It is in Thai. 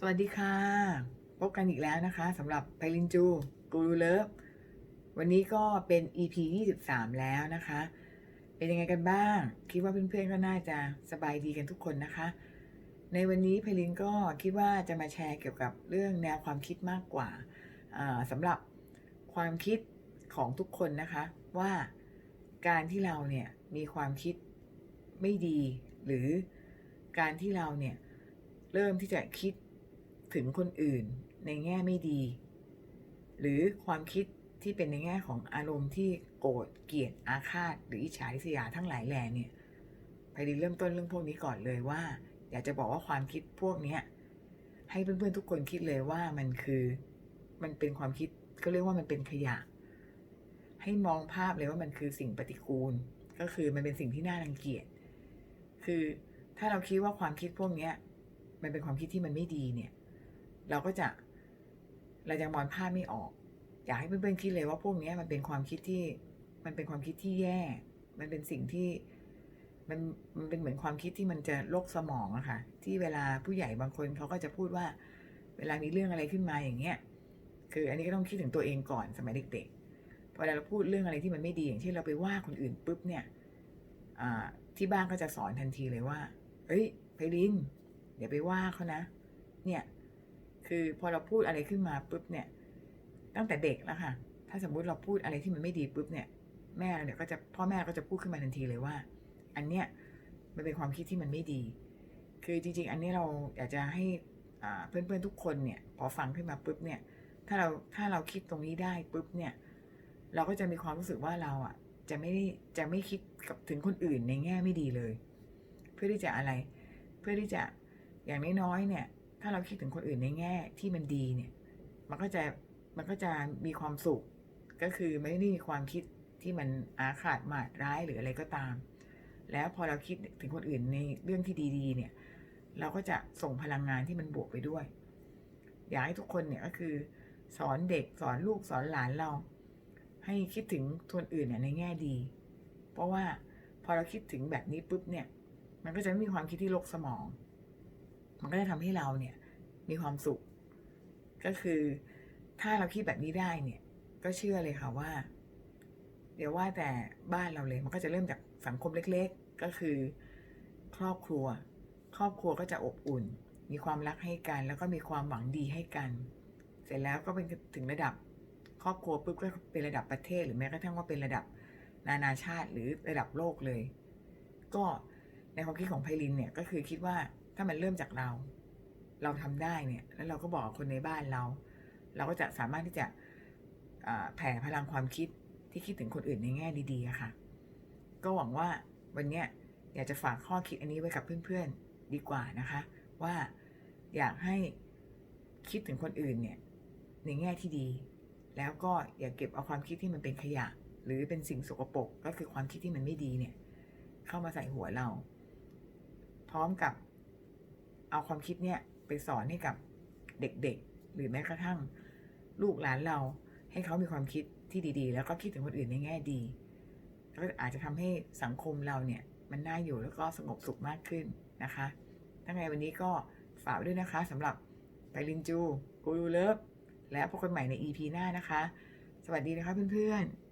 สวัสดีค่ะ พบกันอีกแล้วนะคะสำหรับไพลินจูกูรูเลิฟวันนี้ก็เป็น EP 23 แล้วนะคะ เป็นยังไงกันบ้าง คิดว่าเพื่อนๆก็น่าจะสบายดีกันทุกคนนะคะ ในวันนี้ไพลินก็คิดว่าจะมาแชร์เกี่ยวกับเรื่องแนวความคิดมากกว่าอ่าสำหรับความคิดของทุกคนนะคะ ว่าการที่เราเนี่ยมีความคิดไม่ดี หรือการที่เราเนี่ยเริ่มที่จะคิด ถึงคนอื่นในแง่ไม่ดี หรือความคิดที่เป็นในแง่ของอารมณ์ที่โกรธเกลียดอาฆาต หรืออิจฉาริษยาทั้งหลายแหล่เนี่ยไพรินเริ่มต้นเรื่องพวกนี้ก่อนเลยว่า อยากจะบอกว่าความคิดพวกเนี้ยให้เพื่อนๆทุกคนคิดเลยว่ามันคือมันเป็นความคิดก็เรียกว่ามันเป็นขยะ ให้มองภาพเลยว่ามันคือสิ่งปฏิกูล ก็คือมันเป็นสิ่งที่น่ารังเกียจคือถ้าเราคิดว่าความคิดพวกเนี้ยมันเป็นความคิดที่มันไม่ดีเนี่ย เราก็จะเรายังมองภาพไม่ออก อยากให้เพื่อนๆคิดเลยว่าพวกนี้มันเป็นความคิดที่ มันเป็นความคิดที่แย่ มันเป็นสิ่งที่มันมันเป็นเหมือนความคิดที่มันจะลกสมองอะค่ะ ที่เวลาผู้ใหญ่บางคนเขาก็จะพูดว่า เวลามีเรื่องอะไรขึ้นมาอย่างเงี้ย คืออันนี้ก็ต้องคิดถึงตัวเองก่อนสมัยเด็กๆเวลาเราพูดเรื่องอะไรที่มันไม่ดีอย่างเช่นเราไปว่าคนอื่นปุ๊บเนี่ยที่บ้านก็จะสอนทันทีเลยว่า เอ้ยไพลินเดี๋ยวไปว่าเขานะ เนี่ย คือพอเราพูดอะไรขึ้นมาปุ๊บเนี่ย ตั้งแต่เด็กแล้วค่ะ ถ้าสมมุติเราพูดอะไรที่มันไม่ดีปุ๊บเนี่ย แม่เราเนี่ยก็จะพ่อแม่ก็จะพูดขึ้นมาทันทีเลยว่า อันเนี้ยมันเป็นความคิดที่มันไม่ดี คือจริง ๆ อันนี้เราอยากจะให้อ่าเพื่อนๆทุกคนเนี่ยพอฟังขึ้นมาปุ๊บเนี่ย ถ้าเราถ้าเราคิดตรงนี้ได้ปุ๊บเนี่ย เราก็จะมีความรู้สึกว่าเราอะจะไม่ได้จะไม่คิดกับถึงคนอื่นในแง่ไม่ดีเลย เพื่อที่จะอะไร เพื่อที่จะอย่างน้อยๆเนี่ย ถ้าเราคิดถึงคนอื่นในแง่ที่มันดีเนี่ย มันก็จะมันก็จะมีความสุข ก็คือไม่ได้มีความคิดที่มันอาฆาตมาดร้ายหรืออะไรก็ตาม แล้วพอเราคิดถึงคนอื่นในเรื่องที่ดี ๆ เนี่ย เราก็จะส่งพลังงานที่มันบวกไปด้วย อยากให้ทุกคนเนี่ยก็คือ สอนเด็กสอนลูกสอนหลานเรา ให้คิดถึงคนอื่นเนี่ยในแง่ดี เพราะว่าพอเราคิดถึงแบบนี้ปุ๊บเนี่ย มันก็จะไม่มีความคิดที่ลกสมอง มันก็จะทำให้เราเนี่ยมีความสุข ก็คือถ้าเราคิดแบบนี้ได้เนี่ยก็เชื่อเลยค่ะว่า เดี๋ยวว่าแต่บ้านเราเลย มันก็จะเริ่มจากสังคมเล็ก ๆ ก็คือ ครอบครัว ครอบครัวก็จะอบอุ่น มีความรักให้กัน แล้วก็มีความหวังดีให้กัน เสร็จแล้วก็เป็นถึงระดับ ครอบครัวปุ๊บก็เป็นระดับประเทศ หรือแม้กระทั่งว่าเป็นระดับนานาชาติหรือระดับโลกเลย ก็ในความคิดของไพลินเนี่ยก็คือคิดว่า ถ้ามันเริ่มจากเรา เราทำได้เนี่ย แล้วเราก็บอกคนในบ้านเรา เราก็จะสามารถที่จะแผ่พลังความคิดที่คิดถึงคนอื่นในแง่ดีๆค่ะ ก็หวังว่าวันนี้อยากจะฝากข้อคิดอันนี้ไว้กับเพื่อนๆดีกว่านะคะ ว่าอยากให้คิดถึงคนอื่นเนี่ยในแง่ที่ดี แล้วก็อย่าเก็บเอาความคิดที่มันเป็นขยะ หรือเป็นสิ่งสกปรกก็คือความคิดที่มันไม่ดีเนี่ย เข้ามาใส่หัวเรา พร้อมกับ เอาความคิดเนี่ยไปสอนให้กับเด็กๆ หรือแม้กระทั่งลูกหลานเรา ให้เขามีความคิดที่ดีๆ แล้วก็คิดถึงคนอื่นในแง่ดีก็อาจจะทำให้สังคมเราเนี่ย มันน่าอยู่แล้วก็สงบสุขมากขึ้นนะคะทั้งไงวันนี้ก็ฝากด้วยนะคะสำหรับไปลินจูกูรูเลิฟและพบกันใหม่ใน EP หน้านะคะ สวัสดีนะคะเพื่อนๆ